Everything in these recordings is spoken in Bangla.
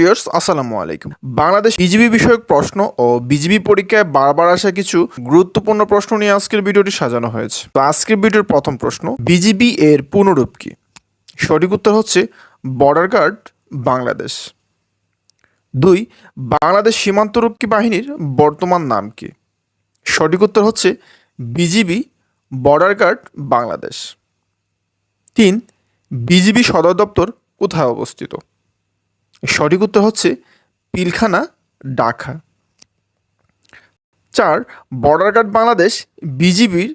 ভিউয়ার্স আসসালামু আলাইকুম। বাংলাদেশ বিজিবি বিষয়ক প্রশ্ন ও বিজিবি পরীক্ষায় বারবার আসা কিছু গুরুত্বপূর্ণ প্রশ্ন নিয়ে আজকের ভিডিওটি সাজানো হয়েছে। তো আজকের ভিডিওর প্রথম প্রশ্ন, বিজিবি এর পুনরূপ কি? সঠিক উত্তর হচ্ছে বর্ডার গার্ড বাংলাদেশ। দুই, বাংলাদেশ সীমান্তরক্ষী বাহিনীর বর্তমান নাম কি? সঠিক উত্তর হচ্ছে, বিজিবি বর্ডার গার্ড বাংলাদেশ। তিন, বিজিবি সদর দপ্তর কোথায় অবস্থিত? সঠিক উত্তর হচ্ছে পিলখানা, ঢাকা। চার বর্ডার গার্ড বাংলাদেশ, বিজিবির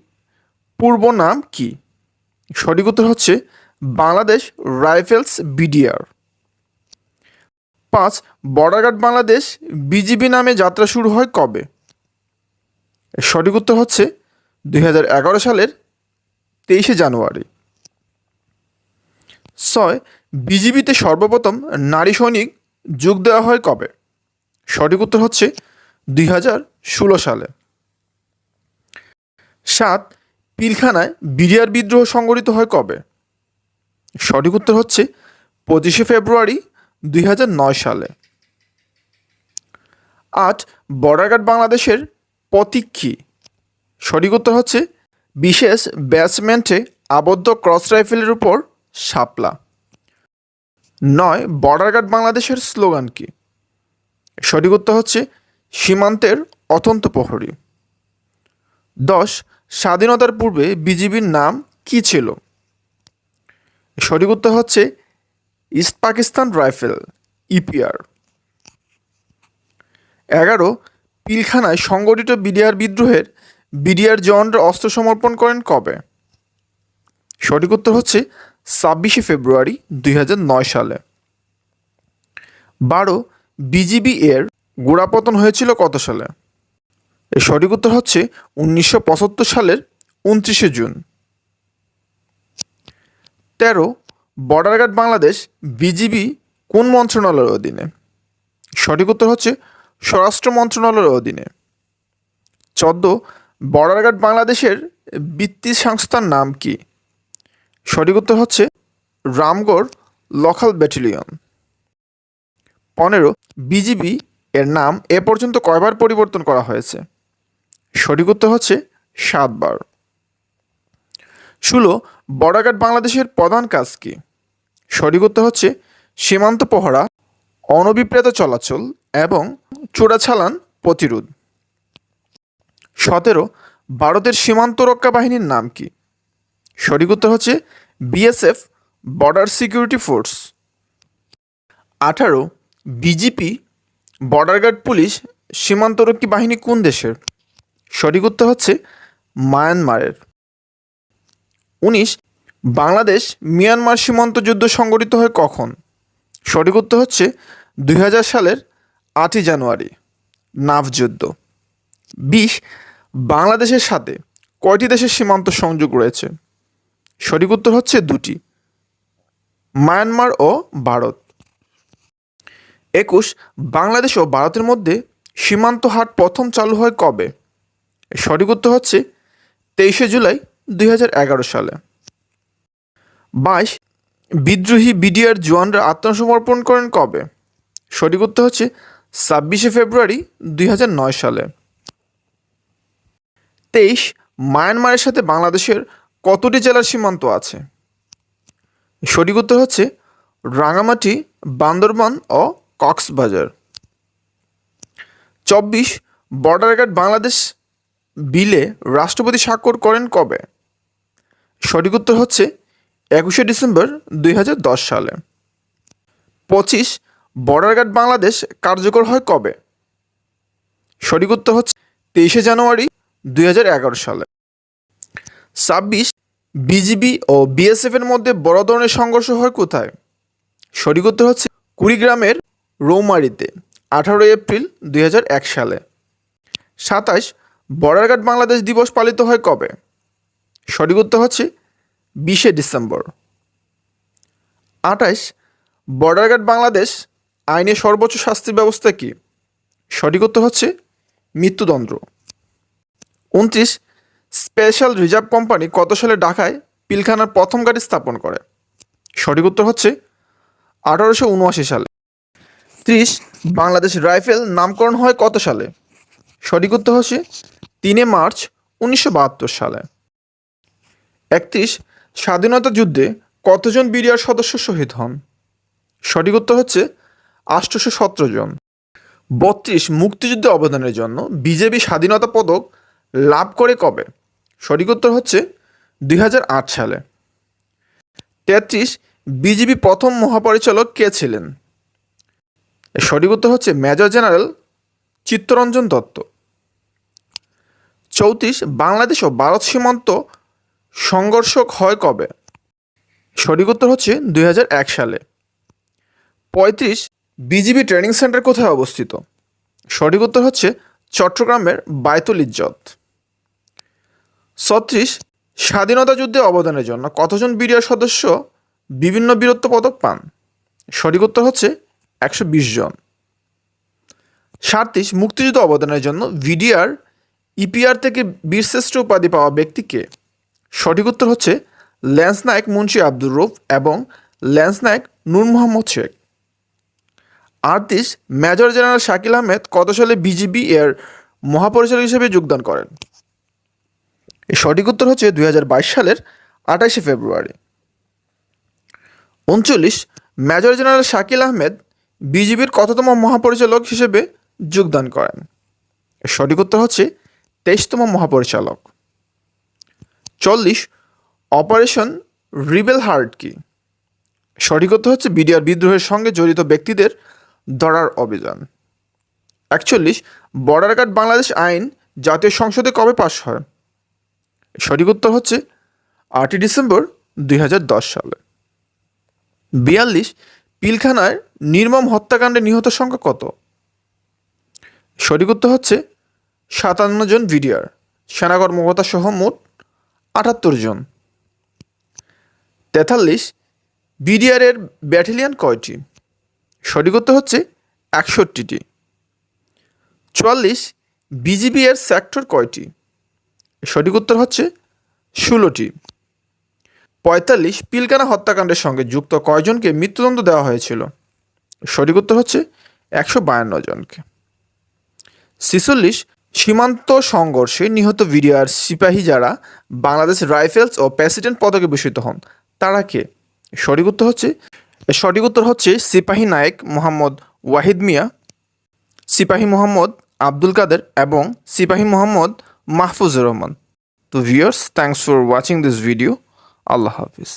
পূর্ব নাম কি? সঠিক উত্তর হচ্ছে বাংলাদেশ রাইফেলস বিডিআর। পাঁচ বর্ডার গার্ড বাংলাদেশ, বিজিবি নামে যাত্রা শুরু হয় কবে? সঠিক উত্তর হচ্ছে দুই হাজার এগারো সালের তেইশে জানুয়ারি। ছয়, বিজিবিতে সর্বপ্রথম নারী সৈনিক যোগ দেওয়া হয় কবে? সঠিক উত্তর হচ্ছে দুই হাজার ষোলো সালে। সাত, পিলখানায় বিডিআর বিদ্রোহ সংগঠিত হয় কবে? সঠিক উত্তর হচ্ছে পঁচিশে ফেব্রুয়ারি দুই হাজার নয় সালে। আট বর্ডার গার্ড বাংলাদেশের প্রতীক সঠিক উত্তর হচ্ছে বিশেষ ব্যাটসম্যান্টে আবদ্ধ ক্রস রাইফেলের উপর শাপলা। নয় বর্ডার গার্ড বাংলাদেশের স্লোগান কি? সঠিক উত্তর হচ্ছে সীমান্তের অতন্ত প্রহরী। দশ, স্বাধীনতার পূর্বে বিজিবির নাম কি ছিল? সঠিক উত্তর হচ্ছে ইস্ট পাকিস্তান রাইফেল, ইপিআর। এগারো, পিলখানায় সংগঠিত বিডিআর বিদ্রোহের বিডিআর জওয়ানরা অস্ত্র সমর্পণ করেন কবে? সঠিক উত্তর হচ্ছে ছাব্বিশে ফেব্রুয়ারি দুই হাজার নয় সালে। বারো, বিজিবি এর গোড়াপতন হয়েছিল কত সালে? এর সঠিক উত্তর হচ্ছে উনিশশো পঁচাত্তর সালের উনত্রিশে জুন। তেরো, বর্ডার গার্ড বাংলাদেশ, বিজিবি কোন মন্ত্রণালয়ের অধীনে? সঠিক উত্তর হচ্ছে স্বরাষ্ট্র মন্ত্রণালয়ের অধীনে। চোদ্দ, বর্ডার গার্ড বাংলাদেশের বৃত্তি সংস্থার নাম কি? সঠিক উত্তর হচ্ছে রামগড় লোকাল ব্যাটালিয়ন পনেরো বিজিবি এর নাম এ পর্যন্ত কয়বার পরিবর্তন করা হয়েছে? সঠিক উত্তর হচ্ছে সাতবার। ষোলো বর্ডার বাংলাদেশের প্রধান কাজ কি? সঠিক উত্তর হচ্ছে সীমান্ত পহরা অনভিপ্রেত চলাচল এবং চোরাচালান প্রতিরোধ। সতেরো, ভারতের সীমান্ত রক্ষা বাহিনীর নাম কি? সঠিক উত্তর হচ্ছে বিএসএফ বর্ডার সিকিউরিটি ফোর্স আঠারো বিজিপি বর্ডার গার্ড পুলিশ সীমান্তরক্ষী বাহিনী কোন দেশের? সঠিক উত্তর হচ্ছে মায়ানমারের। উনিশ, বাংলাদেশ, মিয়ানমার সীমান্ত যুদ্ধ সংগঠিত হয় কখন? সঠিক উত্তর হচ্ছে দুই হাজার সালের আটই জানুয়ারি নাভ যুদ্ধ। বিশ, বাংলাদেশের সাথে কয়টি দেশের সীমান্ত সংযোগ রয়েছে? সঠিক উত্তর হচ্ছে দুটি, মায়ানমার ও ভারত। একুশ, বাংলাদেশ ও ভারতের মধ্যে সীমান্ত হাট প্রথম চালু হয় কবে? সঠিক উত্তর হচ্ছে তেইশে জুলাই দুই হাজার এগারো সালে। বাইশ, বিদ্রোহী বিডিআর জওয়ানরা আত্মসমর্পণ করেন কবে? সঠিক উত্তর হচ্ছে ছাব্বিশে ফেব্রুয়ারি দুই হাজার নয় সালে। তেইশ, মায়ানমারের সাথে বাংলাদেশের কতটি জেলার সীমান্ত আছে? সঠিক উত্তর হচ্ছে রাঙামাটি বান্দরবান ও কক্সবাজার। চব্বিশ, বর্ডার গার্ড বাংলাদেশ বিলে রাষ্ট্রপতি স্বাক্ষর করেন কবে? সঠিক উত্তর হচ্ছে একুশে ডিসেম্বর দুই হাজার দশ সালে। পঁচিশ, বর্ডার গার্ড বাংলাদেশ কার্যকর হয় কবে? সঠিক উত্তর হচ্ছে তেইশে জানুয়ারি দুই হাজার এগারো সালে। ছাব্বিশ, বিজিবি ও বিএসএফ এর মধ্যে বড় ধরনের সংঘর্ষ হয় কোথায়? সঠিক উত্তর হচ্ছে কুড়িগ্রামের রৌমারিতে, আঠারোই এপ্রিল দুই হাজার এক সালে। সাতাশ, বর্ডারঘাট বাংলাদেশ দিবস পালিত হয় কবে? সঠিক উত্তর হচ্ছে বিশে ডিসেম্বর। আঠাশ, বর্ডারঘাট বাংলাদেশ আইনের সর্বোচ্চ শাস্তি ব্যবস্থা কি? সঠিক উত্তর হচ্ছে মৃত্যুদণ্ড। উনত্রিশ স্পেশাল রিজার্ভ কোম্পানি কত সালে ঢাকায় পিলখানার প্রথম গাড়ি স্থাপন করে? সঠিক উত্তর হচ্ছে আঠারোশো উনআশি সালে। ত্রিশ, বাংলাদেশ রাইফেল নামকরণ হয় কত সালে? সঠিক উত্তর হচ্ছে তিনে মার্চ উনিশশো বাহাত্তর সালে। একত্রিশ, স্বাধীনতা যুদ্ধে কতজন বিডিআর সদস্য শহীদ হন? সঠিক উত্তর হচ্ছে আষ্টশো সতেরো জন। বত্রিশ, মুক্তিযুদ্ধে অবদানের জন্য বিজেপি স্বাধীনতা পদক লাভ করে কবে? সঠিক উত্তর হচ্ছে দুই হাজার আট সালে। তেত্রিশ বিজেপি প্রথম মহাপরিচালক কে ছিলেন? সঠিক উত্তর হচ্ছে মেজর জেনারেল চিত্তরঞ্জন দত্ত। চৌত্রিশ, বাংলাদেশ ও ভারত সীমান্ত সংঘর্ষ হয় কবে? সঠিক উত্তর হচ্ছে দুই হাজার এক সালে। পঁয়ত্রিশ, বিজিবি ট্রেনিং সেন্টার কোথায় অবস্থিত? সঠিক উত্তর হচ্ছে চট্টগ্রামের বায়তুল ইজ্জত। ছত্রিশ, স্বাধীনতা যুদ্ধে অবদানের জন্য কতজন বিডিআর সদস্য বিভিন্ন বীরত্ব পদক পান? সঠিক উত্তর হচ্ছে একশো বিশ জন। সাতত্রিশ মুক্তিযুদ্ধ অবদানের জন্য ভিডিআর ইপিআর থেকে বীরশ্রেষ্ঠ উপাধি পাওয়া ব্যক্তিকে সঠিক উত্তর হচ্ছে ল্যান্স নায়ক মুন্সি আব্দুর রৌফ এবং ল্যান্স নায়ক নূর মোহাম্মদ শেখ। আটত্রিশ, মেজর জেনারেল শাকিল আহমেদ কত সালে বিজিবি এর মহাপরিচালক হিসেবে যোগদান করেন? এর সঠিক উত্তর হচ্ছে দুই হাজার বাইশ সালের আঠাশে ফেব্রুয়ারি। উনচল্লিশ, মেজর জেনারেল শাকিল আহমেদ বিজিবির কততম মহাপরিচালক হিসেবে যোগদান করেন? এর সঠিক উত্তর হচ্ছে তেইশতম মহাপরিচালক। চল্লিশ, অপারেশন রিবেল হার্ট কি? সঠিক উত্তর হচ্ছে বিডিআর বিদ্রোহের সঙ্গে জড়িত ব্যক্তিদের ধরার অভিযান। একচল্লিশ, বর্ডার গার্ড বাংলাদেশ আইন জাতীয় সংসদে কবে পাশ হয়? সঠিক উত্তর হচ্ছে আটই ডিসেম্বর দুই হাজার দশ সালে। বিয়াল্লিশ, পিলখানায় নির্মম হত্যাকাণ্ডে নিহত সংখ্যা কত? সঠিক উত্তর হচ্ছে সাতান্ন জন ভিডিআর সেনা কর্মকর্তা সহ মোট আটাত্তর জন। তেতাল্লিশ বিডিআরের ব্যাটালিয়ান কয়টি? সঠিক উত্তর হচ্ছে একষট্টিটি। চুয়াল্লিশ, বিজিবি এর সেক্টর কয়টি? সঠিক উত্তর হচ্ছে ষোলোটি। পঁয়তাল্লিশ, পিলকানা হত্যাকাণ্ডের সঙ্গে যুক্ত কয়জনকে মৃত্যুদণ্ড দেওয়া হয়েছিল? সঠিক উত্তর হচ্ছে একশো বায়ান্ন জনকে। ছিচল্লিশ, সীমান্ত সংঘর্ষে নিহত ভিডিআর সিপাহী যারা বাংলাদেশ রাইফেলস ও প্রেসিডেন্ট পদকে ভূষিত হন, তারা কে? সঠিক উত্তর হচ্ছে, সঠিক উত্তর হচ্ছে সিপাহী নায়েক মোহাম্মদ ওয়াহিদ মিয়া, সিপাহী মোহাম্মদ আব্দুল কাদের এবং সিপাহী মোহাম্মদ মাহফুজুর রহমান। তো viewers thanks for watching this video Allah Hafiz.